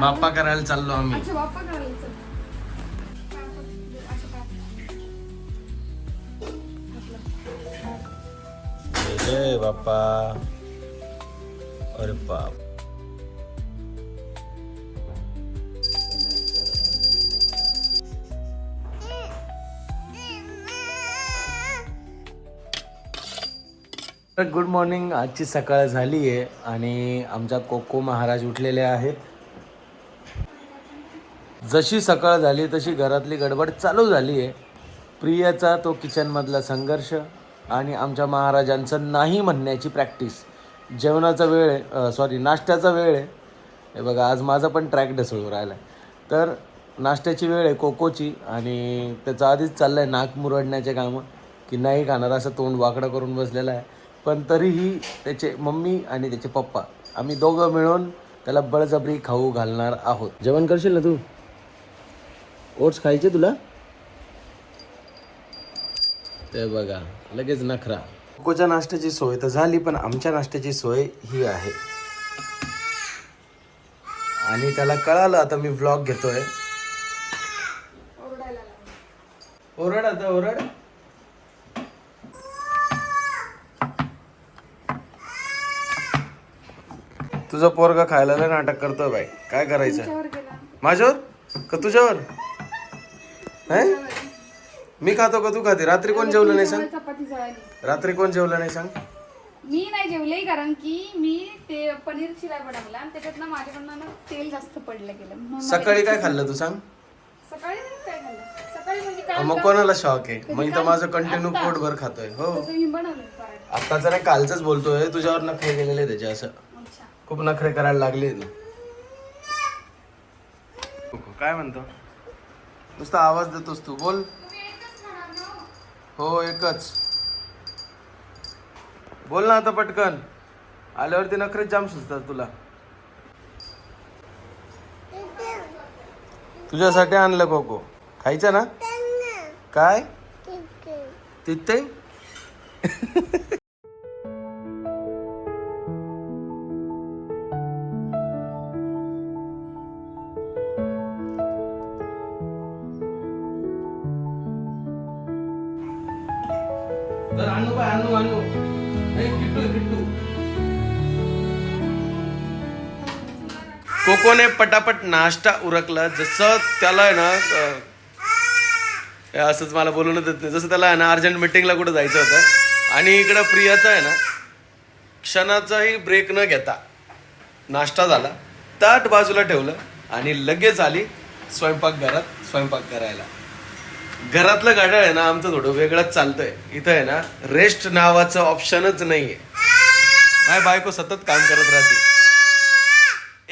बाप्पा करायला चाललो आम्ही. अच्छा बाप्पा करायला असं काय? जय बाप्पा. अरे बाप. गुड मॉर्निंग आजची सकाळ झाली आहे आणि आमच्या कोको महाराज उठलेले आहेत. जशी सकाळ झाली तशी घरातली गडबड चालू झाली आहे. प्रियाचा तो किचनमधला संघर्ष आणि आमच्या महाराजांचं नाही म्हणण्याची प्रॅक्टिस. जेवणाचा वेळ आहे सॉरी नाश्त्याचा वेळ आहे. हे बघा आज माझा पण ट्रॅक ढसळून राहिला आहे तर नाश्त्याची वेळ आहे कोकोची आणि त्याचं आधीच चाललं आहे नाक मुरडण्याचे कामं. की नाही खाणार असं तोंड वाकडं करून बसलेलं आहे. पण तरीही त्याचे मम्मी आणि त्याचे पप्पा आम्ही दोघं मिळून त्याला बळजबरी खाऊ घालणार आहोत. जेवण करशील ना तू? ओट्स खायचे तुला? ते बघा लगेच नखरा. कोकोच्या नाश्त्याची सोय तर झाली पण आमच्या नाश्त्याची सोय ही आहे. आणि त्याला कळालं आता मी व्लॉग घेतोय. ओरड आता ओरड. तुझं पोरगा खायला लय नाटक करतोय बाई. काय करायचं. माझ्यावर? का तुझ्यावर? नाही मी खातो का तू खाते? रात्री कोण जेवलं नाही सांग? चपाती जळाली रात्री कोण जेवलं नाही सांग? मी नाही जेवले कारण की मी ते पनीर चिराय बनवला आणि त्याच्यात ना माझ्याकडनं ना तेल जास्त पडलं गेलं. म्हणून सकाळी काय खाल्लं तू सांग? सकाळी नाही काय खाल्लं. सकाळी म्हणजे काय मग कोणाला शॉक आहे? मी तर माझं कंटिन्यू पोटभर खातोय हो. तसं मी बनवलं पराठा. आत्ताच नाही कालच बोलतोय तुझ्यावर नखरे गेलेले त्याचे असं. अच्छा. खूप नखरे करायला लागले तू काय म्हणतो? नुसता आवाज देतोस तू बोल. हो एकच. बोल ना आता पटकन. आल्यावरती नखरेच जाम सुचतात तुला. तुझ्यासाठी आणलं कोको. खायचं ना? काय? तिथे? तर आणू बाय आणू आणू. किट्टू किट्टू. कोकोने पटापट नाश्ता उरकला. जसं त्याला आहे ना असंच मला बोलून देत नाही जसं त्याला आहे ना अर्जंट मिटिंगला कुठं जायचं होतं. आणि इकडं प्रियाचं आहे ना क्षणाचाही ब्रेक न घेता नाश्ता झाला. ताट बाजूला ठेवलं आणि लगेच आली स्वयंपाकघरात स्वयंपाक करायला. घरातलं गाड्या आहे ना आमचं थोडं वेगळंच चालतंय. इथं आहे ना रेस्ट नावाचं ऑप्शनच नाहीये. माझी बायको सतत काम करत राहते.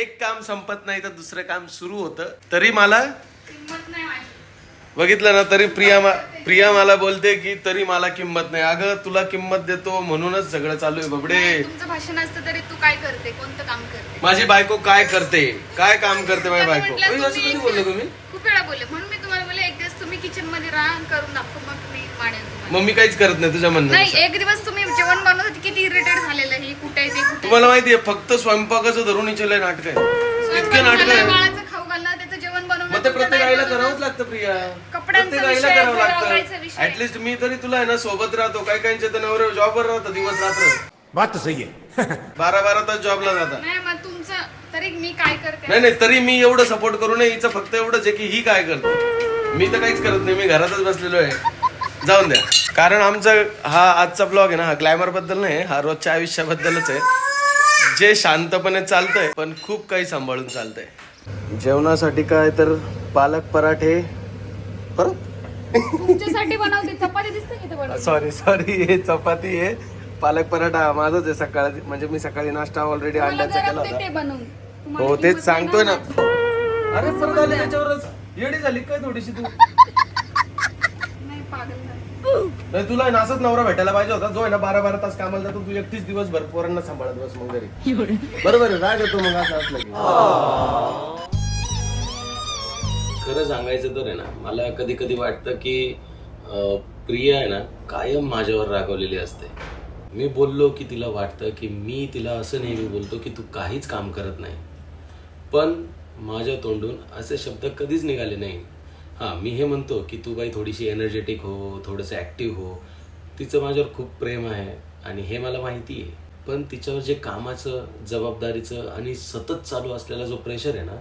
एक काम संपत नाही तर दुसरं काम सुरू होतं. तरी मला किंमत नाही माझी. बघितलं ना तरी प्रिया मा- प्रिया मला बोलते की तरी मला किंमत नाही. अगं तुला किंमत देतो म्हणूनच सगळं चालू आहे बबडे. भाषण असतं तरी तू काय करते? कोणतं काम करते? माझी बायको काय करते? काय काम करते माझी बायको? असं कधी बोललो तुम्ही? खूप वेळा बोलले. म्हणून मी करून दाखव मग मी मानेन तुम्हाला. मग मी काहीच करत नाही तुझ्या म्हणणं नाही एक दिवस तुम्ही जेवण बनवत होते किती इरिटेट झालेलं हे कुठे आहे ते कुठे तुम्हाला माहितीये फक्त स्वयंपाकाचं धरून इचलंय नाटक आहे. इतके नाटक आहे बाळाचं खाऊ घालणं त्याचं जेवण बनवणं मग ते तुमचं प्रत्येक आईला. करावंच लागतं प्रिया. कपड्यांचा प्रत्येक आईला विषय, करावं लागतं. विषय. ऍटलिस्ट मी तरी तुला आहे ना सोबत राहतो. काही काहींचे तर नवरे जॉबवर राहतो दिवस रात्र. बात तो सही है बारा बारा तास जॉबला जातात. नाही मग तुमचं तरी मी काय करते? नाही नाही तरी मी एवढं सपोर्ट करू नये. हिचं फक्त एवढंच आहे की ही काय करते. मी तर काहीच करत नाही मी घरातच बसलेलो आहे. जाऊन द्या. कारण आमचा हा आजचा ब्लॉग आहे ना हा ग्लॅमरबद्दल नाही हा रोजच्या आयुष्याबद्दलच आहे. जे शांतपणे चालतंय पण खूप काही सांभाळून चालतंय. जेवणासाठी काय तर पालक पराठे परत? तुमच्यासाठी बनवते. चपाती दिसते सॉरी सॉरी हे चपाती आहे. पालक पराठा माझाच आहे सकाळी. म्हणजे मी सकाळी नाश्ता ऑलरेडी अंड्याचा केला होता. हो तेच सांगतोय ना. अरे परत आली त्याच्यावरच येडी झाली काय थोडीशी तू? नाही पागल झाली. नाही तुला आहे ना असंच नवरा भेटायला पाहिजे होता. जो आहे ना बारा बारा तास कामाला जातो तू एकटीच दिवसभर पोरांना सांभाळत बस मग घरी. बरोबर आहे राग येतो मग असं असलं की. खरं सांगायचं तर आहे ना मला कधी कधी वाटतं की अं, प्रिया आहे ना कायम माझ्यावर रागवलेली असते. मी बोललो की तिला वाटतं की मी तिला असं नेहमी बोलतो की तू काहीच काम करत नाही. पण माझ्या तोंडून असे शब्द कधीच निघाले नाही. हां मी हे म्हणतो की तू बाई थोडीशी एनर्जेटिक हो थोडंसं ॲक्टिव्ह हो. तिचं माझ्यावर खूप प्रेम आहे आणि हे मला माहिती आहे. पण तिच्यावर जे कामाचं जबाबदारीचं आणि सतत चालू असलेला जो प्रेशर आहे ना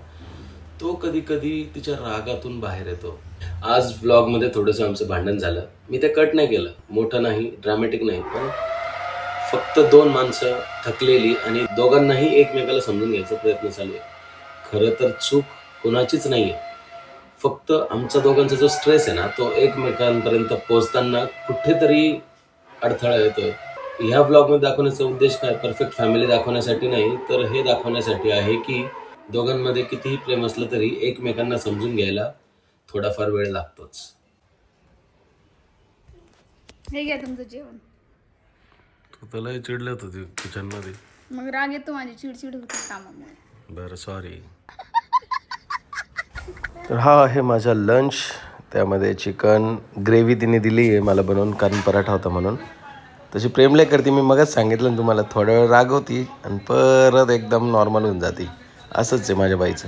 तो कधी कधी तिच्या रागातून बाहेर येतो. आज व्लॉगमध्ये थोडंसं आमचं भांडण झालं. मी ते कट नाही केलं. मोठं नाही ड्रामॅटिक नाही पण फक्त दोन माणसं थकलेली आणि दोघांनाही एकमेकाला समजून घ्यायचा प्रयत्न चालू आहे. खरं तर चूक कोणाचीच नाही आहे फक्त आमचा दोघांचा जो स्ट्रेस आहे ना तो एकमेकांपर्यंत पोहोचताना कुठेतरी अडथळा येतोय. ह्या ब्लॉगमध्ये दाखवण्याचा उद्देश काय? परफेक्ट फॅमिली दाखवण्यासाठी नाही तर हे दाखवण्यासाठी आहे की दोघांमध्ये कितीही प्रेम असलं तरी एकमेकांना समजून घ्यायला थोडाफार वेळ लागतोच. हे घ्या तुमचं जेवण. तुला चिडलं होतं किचनमध्ये. मग राग येतो माझी चिडचिड होती कामामुळे. बरं सॉरी तर हा आहे माझा लंच त्यामध्ये चिकन ग्रेव्ही तिने दिली आहे मला बनवून कारण पराठा होता म्हणून. तशी प्रेमले करते. मी मगच सांगितलं ना तुम्हाला थोडा वेळ राग होती आणि परत एकदम नॉर्मल होऊन जाते. असंच आहे माझ्या बाईचं.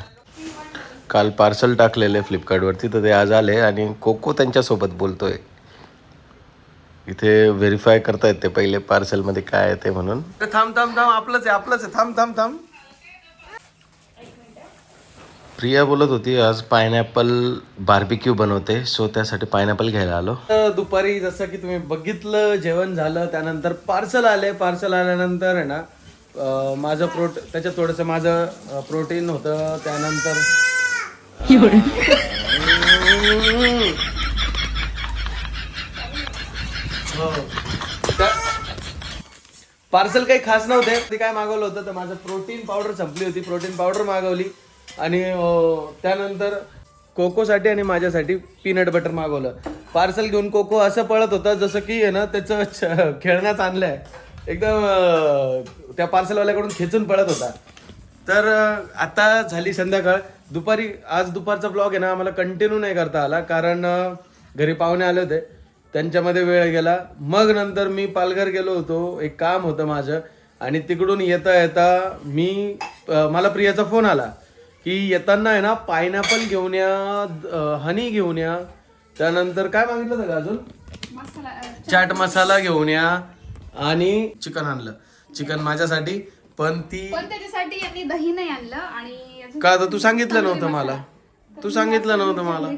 काल पार्सल टाकलेलं आहे फ्लिपकार्टवरती तर ते आज आले आणि कोको त्यांच्यासोबत बोलतो आहे इथे व्हेरीफाय करतायत ते पहिले पार्सलमध्ये काय आहे ते म्हणून. थांब थांब थांब. आपलंच आहे आपलंच आहे. थांब थांब थांब. प्रिया बोलत होती आज पायनॅपल बार्बिक्यू बनवते सो त्यासाठी पायनॅपल घ्यायला आलो. दुपारी जसं की तुम्ही बघितलं जेवण झालं त्यानंतर पार्सल आले. पार्सल आल्यानंतर आहे ना माझं प्रोट त्याच्यात थोडंसं माझं प्रोटीन होतं. त्यानंतर पार्सल काही खास नव्हते. ते काय मागवलं होतं तर माझं प्रोटीन पावडर संपली होती. प्रोटीन पावडर मागवली. आणि त्यानंतर कोकोसाठी आणि माझ्यासाठी पीनट बटर मागवलं. पार्सल घेऊन कोको असं पळत होता जसं की आहे ना त्याचं खेळण्याच खेळण्यात आणलंय. एकदम त्या पार्सलवाल्याकडून खेचून पळत होता. तर आता झाली संध्याकाळ. दुपारी आज दुपारचा ब्लॉग आहे ना आम्हाला कंटिन्यू नाही करता आला कारण घरी पाहुणे आले होते. त्यांच्यामध्ये वेळ गेला. मग नंतर मी पालघर गेलो होतो. एक काम होतं माझं. आणि तिकडून येता येता मी मला प्रियाचा फोन आला. की येताना आहे ना पायनॅपल घेऊन या हनी घेऊन या. त्यानंतर काय मागितलं होतं का अजून चाट मसाला घेऊन या आणि चिकन आणलं. चिकन माझ्यासाठी पण ती पण त्याच्यासाठी यांनी दही नाही आणलं आणि का तर तू सांगितलं नव्हतं मला. तू सांगितलं नव्हतं मला.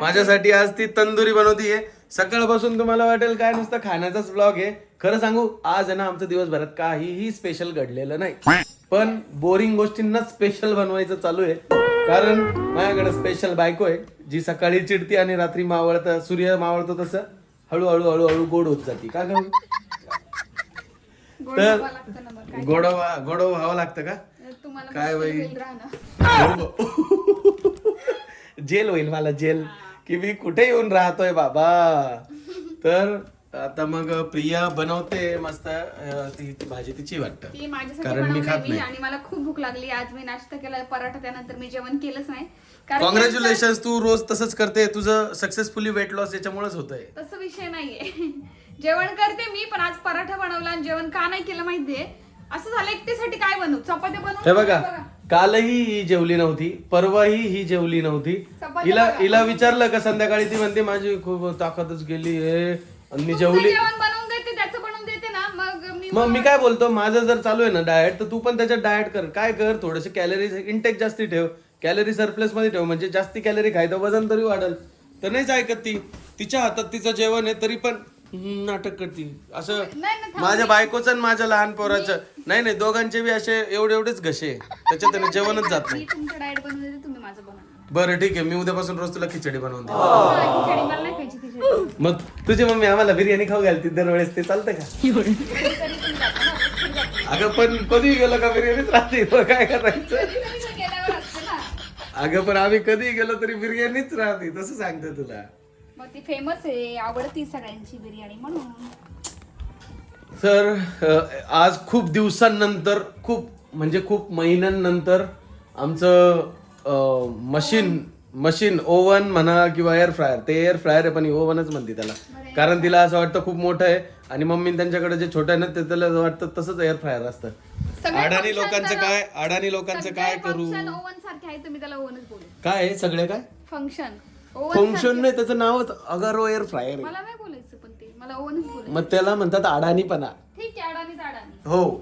माझ्यासाठी आज ती तंदुरी बनवतीये. सकाळपासून तुम्हाला वाटेल काय नुसतं खाण्याचाच ब्लॉग आहे. खरं सांगू आज आहे ना आमचं दिवसभरात काहीही स्पेशल घडलेलं नाही. पण बोरिंग गोष्टींना स्पेशल बनवायचं चालू आहे. कारण माझ्याकडे स्पेशल बायको आहे जी सकाळी चिडती आणि रात्री मावळत सूर्य मावळतो तसं हळूहळू हळूहळू गोड होत जाते. का गं? गोड तर- खावं लागतं ना मग काय गोड व्हा- गोड व्हावं लागतं का? काय? होईल जेल होईल मला जेल. की मी कुठे येऊन राहतोय बाबा? तर आता मग प्रिया बनवते मस्त अं, ती ती भाजी तिची वाटतं. ती माझ्यासाठी कारण मी खात मी नाही. आणि मला खूप भूक लागली. आज मी नाश्ता केला पराठा त्यानंतर मी जेवण केलंच नाही. कारण कॉंग्रॅच्युलेशन तू रोज तसंच करते. तुझं सक्सेसफुली वेट लॉस याच्यामुळेच होतंय. तसं विषय नाहीये. जेवण करते मी पण आज पराठा बनवला आणि जेवण का नाही केलं माहितीये? असं झालं एकटीसाठी काय बनवू? चपात्या बनवू? हे बघा कालही ही जेवली नव्हती परवाही ही जेवली नव्हती. हिला हिला विचारलं का संध्याकाळी ती म्हणते माझी खूप ताकदच गेली आहे. आणि मी तुमचं जेवली जेवण बनवून देते त्याचं बनवून देते ना. मग मी मग मी काय बोलतो माझं जर चालू आहे ना डाएट तर तू पण त्याच्यात डाएट कर. काय कर थोडेसे कॅलरीज इंटेक जास्ती ठेव. कॅलरी सरप्लसमध्ये ठेव म्हणजे जास्ती कॅलरी खाय तर वजन तरी वाढल. तर नाहीच ऐकत ती. तिच्या हातात तिचं जेवण आहे तरी पण हम्म, नाटक करते. असं नाही ना थांब. माझ्या बायकोचं आणि माझ्या लहान पोराचं. नाही नाही दोघांचे बी असे एवढे एवढेच घसे. त्याच्यात आहे ना जेवणच जात नाही. मी तुमचं डाएट बनवून देते तुम्ही माझं बनवा. बरं ठीक आहे. मी उद्यापासून रोज तुला खिचडी बनवून दे खिचडी मला नाही खायची खिचडी. मग तुझी मम्मी आम्हाला बिर्याणी खाऊ घालते दरवेळेस ते चालतं का. अगं पण कधी गेलो का बिर्याणीच राहते मग काय करायचं? गेल्यावर असते ना अगं पण आम्ही कधी गेलो तरी बिर्याणीच राहते तसं सांगतो तुला. मग ती फेमस आहे आवडती सगळ्यांची बिर्याणी म्हणून. तर अ, आज खूप दिवसांनंतर खूप म्हणजे खूप महिन्यांनंतर आमचं मशीन मशीन ओव्हन म्हणा किंवा एअर फ्रायर ते एअर फ्रायर आहे पण ओव्हनच म्हणते त्याला. कारण तिला असं वाटतं खूप मोठं आहे आणि मम्मी त्यांच्याकडे जे छोटं आहे ना ते त्याला वाटतं तसंच एअर फ्रायर असतं. अडाणी लोकांचं काय? अडाणी लोकांचं काय करू? ओव्हन सारखे आहे तर मी त्याला ओव्हनच बोलू. काय आहे? सगळे काय? फंक्शन फंक्शन नाही त्याचं नावच अगर एअर फ्रायर आहे. मला नाही बोलायचं पण ते. मला ओव्हनच बोलायचं. मग त्याला म्हणतात अडाणीपणा. ठीक आहे अडाणीच अडाणी. हो.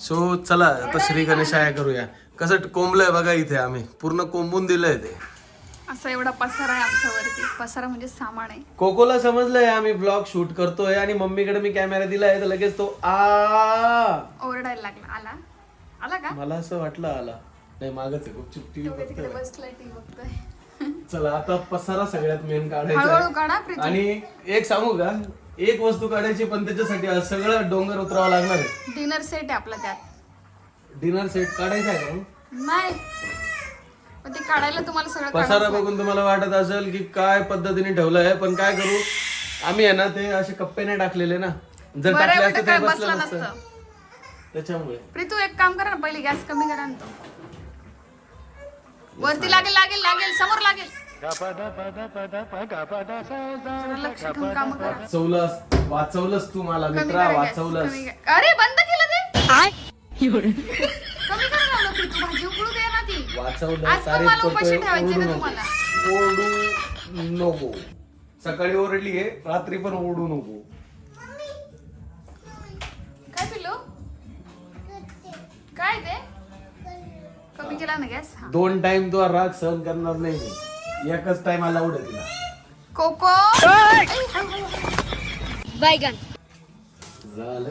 सो चला आता श्री गणेशाया करूया. कसं कोंबलंय बघा इथे आम्ही. पूर्ण कोंबून दिलंय ते. असा एवढा पसारा आहे आमच्यावरती. पसारा म्हणजे सामान आहे. कोकोला समजलंय आम्ही ब्लॉग शूट करतोय आणि मम्मीकडे मी कॅमेरा दिलाय तर लगेच तो आ. ओरडायला लागला. आला? आला का? मला असं वाटलं आला. नाही मागच आहे. खूप टीव्ही तो तिकडे बघतोय बसलाय टीव्ही बघतोय चला आता पसारा सगळ्यात मेन काढायचा हळूहळू आहे. काढा प्रीती. आणि एक सांगू का? एक वस्तू काढायची पण त्याच्यासाठी आज सगळं डोंगर उतरावं लागणार आहे. डिनर सेट आहे आपला त्यात. डिनर सेट काढायचा आहे का? मग? नाही पण ते काढायला तुम्हाला सगळं पसारा बघून तुम्हाला वाटत असेल की काय पद्धतीने ठेवलंय पण काय करू आम्ही आहे ना ते असे कप्पे नाही टाकलेले ना जर बरं टाकले आहे असते काय बसलं बसला नसतं नसतं त्याच्यामुळे प्रीतू एक काम करा ना पहिले गॅस कमी करा ना तो वरती लागेल लागेल लागेल समोर लागेल जरा लक्ष ठेवून काम करा वाचवलंस वाचवलंस तू मला कमी मित्रा करा वाचवलंस कमी करा. अरे बंद केलं ते कमी करा लावलं प्रीतू भाजी उकळू दे ना ती. वाचवलं आज पण तारीफ मला उपाशी करतोय ठेवायची ओरडू का नको. तुम्हाला. ओरडू नको. सकाळी ओरडली आहे रात्री पण ओरडू नको. काय पिलो काय ते? कमी केला ना गॅस? हा. दोन टाइम तो राग सहन करणार नाही. मी. एकच टाइम आला उडे तिला. कोको! बैगन झालं.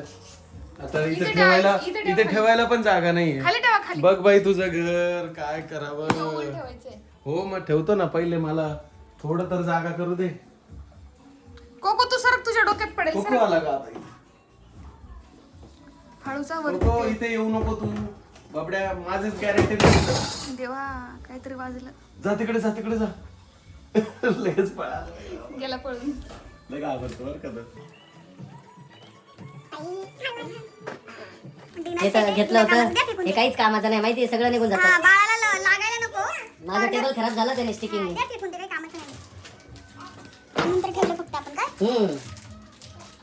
आता इथे इथे ठेवायला ठेवा, इथे इथे ठेवा. ठेवायला पण जागा नाहीये. खाली ठेवा खाली. बघ बाई तुझं घर काय करावं? ठेवायचंय. हो मग ठेवतो ना पहिले मला. थोडं तर जागा करू दे. कोको तू सरक तुझ्या डोक्यात पडेल. कोको सरक. आला का आता इथे? हळूचा वर कोको इथे. येऊ नको तू. बाबड्या माझंच गॅरंटी नाही देवा काहीतरी वाजलं. जा तिकडे जा तिकडे जा. लगेच पळा गेला पळून. लय घाबरतो बरं का तो. हे घेतलं होतं. हे काहीच कामाचं नाही माहिती सगळं निघून जातं. बाळाला ल- लागायला नको. माझं टेबल खराब झालं त्याने स्टिकिंग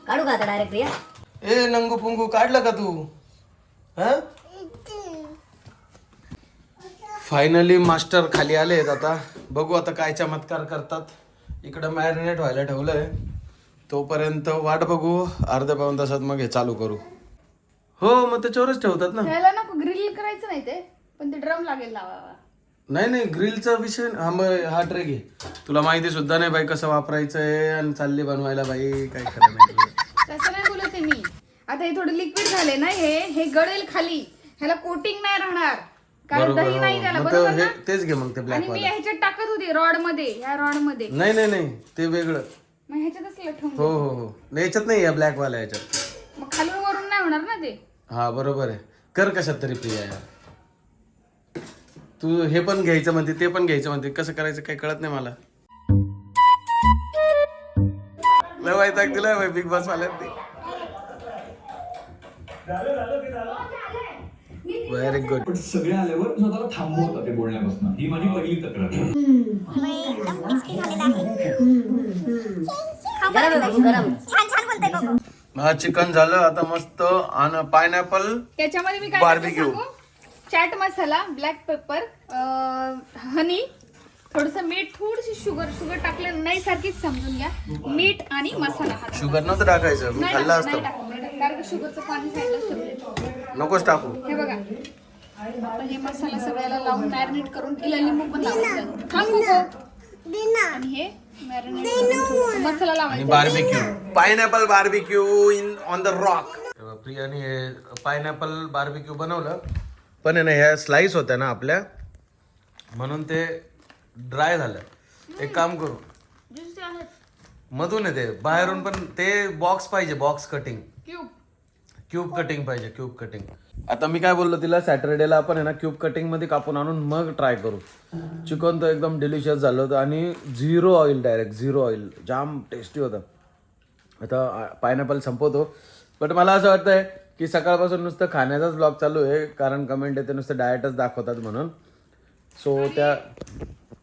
काढू का आता डायरेक्ट प्रिया ए नंगू पुंगू काढलं का तू? हा? फायनली मास्टर खाली आलेत आता. बघू आता काय चमत्कार करतात. इकडं मॅरिनेट व्हायला ठेवलंय. तोपर्यंत वाट बघू अर्ध्या पाऊन तासात मग हे चालू करू. हो मग त्याच्यावरच ठेवतात ना. ह्याला नको ग्रिल करायचं नाही ते पण ते ड्रम लागेल लावावा नाही नाही ग्रिलचा विषय हा मग हा ट्रे घे. तुला माहिती सुद्धा नाही बाई कसं वापरायचं आहे आणि चालली बनवायला बाई काय खरं नाही तुझं. तसं नाही बोलत आहे मी. आता हे थोडं लिक्विड झाले ना हे हे गळेल खाली. ह्याला कोटिंग नाही राहणार. कारण बरोबर दही नाही त्याला हो. मग बरोबर हे तेच घे मग ते आणि ब्लॅक मी वाला ह्याच्यात टाकत होते रॉडमध्ये या रॉडमध्ये. नाही नाही नाही ते वेगळं. मग ह्याच्यातच हो हो हो. नाही याच्यात नाही या ब्लॅक वाला याच्यात मग खालून वरून नाही होणार ना ते? हा बरोबर आहे. कर कशात तरी प्रिया यार. तू हे पण घ्यायचं म्हणते ते पण घ्यायचं म्हणते. कसं करायचं काही कळत नाही मला. लय वैताग दिलाय बिग बॉस वाल्यांनी व्हेरी गुड पण सगळे आल्यावर स्वतःला थांबवतात ते बोलण्यापासून ही माझी पहिली तक्रार आहे. एकदम crispy झालेला आहे गरम आहे हा चिकन झालं आता मस्त आणि पायनॅपल त्याच्यामध्ये मी काय Barbecue. टाकते सांगू? Chaat masala black pepper honey थोडस मीठ थोडीशी शुगर शुगर टाकलं नाही सारखीच समजून घ्या मीठ आणि मसाला हा टाका. शुगर नव्हतं टाकायचं मी नाही खाल्लं नाही असतं. कारण की शुगरचं पाणी साईडलाच ठेवलंय. नकोच टाकू. हे बघा. आता हे मसाला सगळ्याला लावून मॅरिनेट करून तिला लिंबू पण लावायचं. थांब कोको. आणि हे मॅरिनेट मसाला आणि लावायचा barbecue pineapple barbecue in on the rock प्रियाने हे पायनॅपल बार्बिक्यू बनवलं. पण आहे ना ह्या स्लाइस होत्या ना आपल्या. म्हणून ते ड्राय झालं. एक काम करू. मधून आहे ते. बाहेरून पण ते बॉक्स पाहिजे box cutting cube. Cube cutting पाहिजे क्यूब कटिंग. आता मी काय बोललो तिला सॅटर्डेला आपण आहे ना क्यूब कटिंगमध्ये कापून आणून मग ट्राय करू. चिकन तर एकदम डिलिशियस झालं होतं आणि zero oil direct zero oil जाम टेस्टी होतं. आता पायनॅपल संपवतो. बट मला असं वाटतंय की सकाळपासून नुसतं खाण्याचाच ब्लॉग चालू आहे कारण कमेंट येते नुसतं डाएटच दाखवतात म्हणून. सो त्या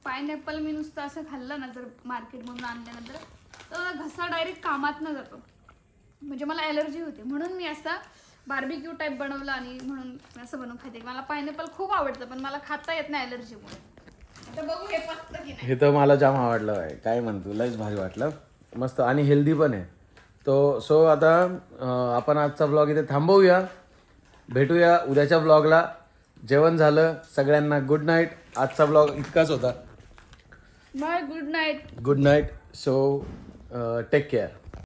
पायनॅपल मी नुसतं असं खाल्लं ना जर मार्केटमधून आणल्यानंतर तर घसा डायरेक्ट कामात न जातो. म्हणजे मला ॲलर्जी होते. म्हणून मी असं बार्बिक्यू टाईप बनवलं आणि म्हणून मी असं बनवून खाते. मला पायनॅपल खूप आवडतं पण मला खाता येत नाही अलर्जीमुळे आता बघू हे पचतं की नाही. हे तर मला जाम आवडलं आहे काय म्हणतो लयच भारी वाटलं. मस्त आणि हेल्दी पण आहे. तो सो आता अं, आपण आजचा ब्लॉग इथे थांबवूया. भेटूया उद्याच्या ब्लॉगला जेवण झालं. सगळ्यांना गुड नाईट आजचा ब्लॉग इतकाच होता. Bye good night good night so take care